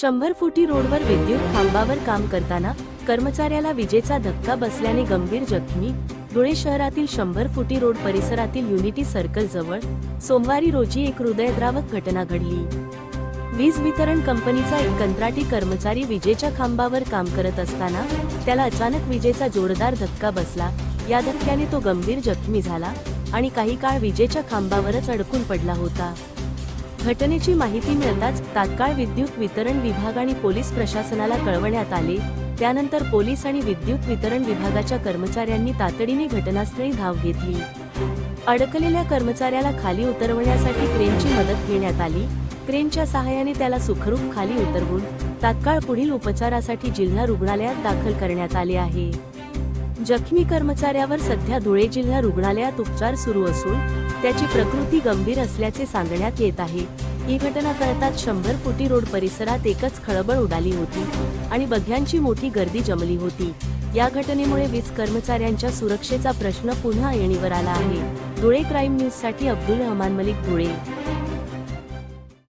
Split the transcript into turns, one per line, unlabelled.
शंभर फुटी रोडवर विद्युत खांबावर काम करताना कर्मचाऱ्याला विजेचा धक्का बसल्याने गंभीर जखमी. धुळे शहरातील शंभर फुटी रोड परिसरातील युनिटी सर्कल जवळ सोमवारी रोजी एक हृदयद्रावक घटना घडली. वीज वितरण कंपनीचा एक कंत्राटी कर्मचारी विजेच्या खांबावर काम करत असताना त्याला अचानक विजेचा जोरदार धक्का बसला. या धक्क्याने तो गंभीर जखमी झाला आणि काही काळ विजेच्या खांबावरच अडकून पडला होता. घटनेची माहिती मिळताच तात्काळ विद्युत वितरण विभाग आणि पोलीस प्रशासनाला कळवण्यात आले. त्यानंतर पोलीस आणि विद्युत वितरण विभागाच्या कर्मचाऱ्यांनी तातडीने घटनास्थळी धाव घेतली. अडकलेल्या कर्मचाऱ्याला खाली उतरवण्यासाठी क्रेनची मदत घेण्यात आली. क्रेनच्या सहाय्याने त्याला सुखरूप खाली उतरवून तात्काळ पुढील उपचारासाठी जिल्हा रुग्णालयात दाखल करण्यात आले आहे. जखमी कर्मचाऱ्यावर सध्या धुळे जिल्हा रुग्णालयात उपचार सुरू असून त्याची प्रकृती गंभीर असल्याचे सांगण्यात येत आहे. ही घटना कळताच शंभर फुटी रोड परिसरात एकच खळबळ उडाली होती आणि बघ्यांची मोठी गर्दी जमली होती. या घटनेमुळे वीज कर्मचाऱ्यांच्या सुरक्षेचा प्रश्न पुन्हा येणीवर आला आहे. धुळे क्राईम न्यूजसाठी अब्दुल रहमान मलिक धुळे.